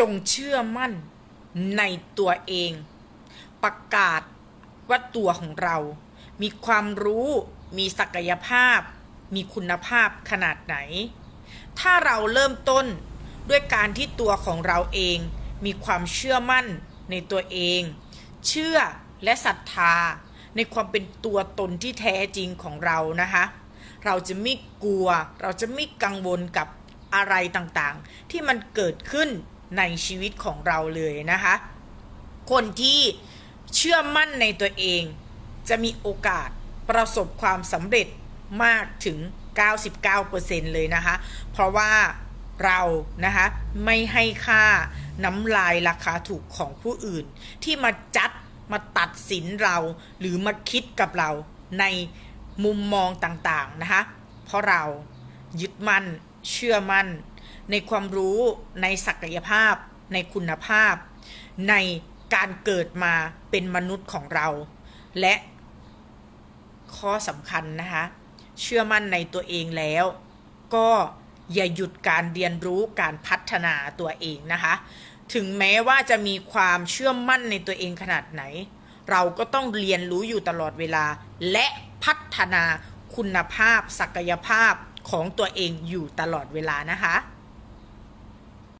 จงเชื่อมั่นในตัวเอง ประกาศว่าตัวของเรา มีความรู้ มีศักยภาพ มีคุณภาพขนาดไหน ถ้าเราเริ่มต้นด้วยการที่ตัวของเราเอง มีความเชื่อมั่นในตัวเอง เชื่อและศรัทธาในความเป็นตัวตนที่แท้จริงของเรานะคะ เราจะไม่กลัว เราจะไม่กังวลกับอะไรต่างๆ ที่มันเกิดขึ้น ในชีวิตของเราเลยนะคะ คนที่เชื่อมั่นในตัวเอง จะมีโอกาสประสบความสำเร็จมากถึง 99%เลยนะคะ เพราะว่าเรานะคะไม่ให้ค่าน้ำลายราคาถูกของผู้อื่น ที่มาจัดมาตัดสินเราหรือมาคิดกับเราในมุมมองต่างๆนะคะ เพราะเรายึดมั่นเชื่อมั่น ในความรู้ในศักยภาพ ในคุณภาพ ในการเกิดมาเป็นมนุษย์ของเรา และข้อสำคัญนะคะ เชื่อมั่นในตัวเองแล้ว ก็อย่าหยุดการเรียนรู้การพัฒนาตัวเองนะคะ ถึงแม้ว่าจะมีความเชื่อมั่นในตัวเองขนาดไหน เราก็ต้องเรียนรู้อยู่ตลอดเวลา และพัฒนาคุณภาพ ศักยภาพของตัวเองอยู่ตลอดเวลานะคะ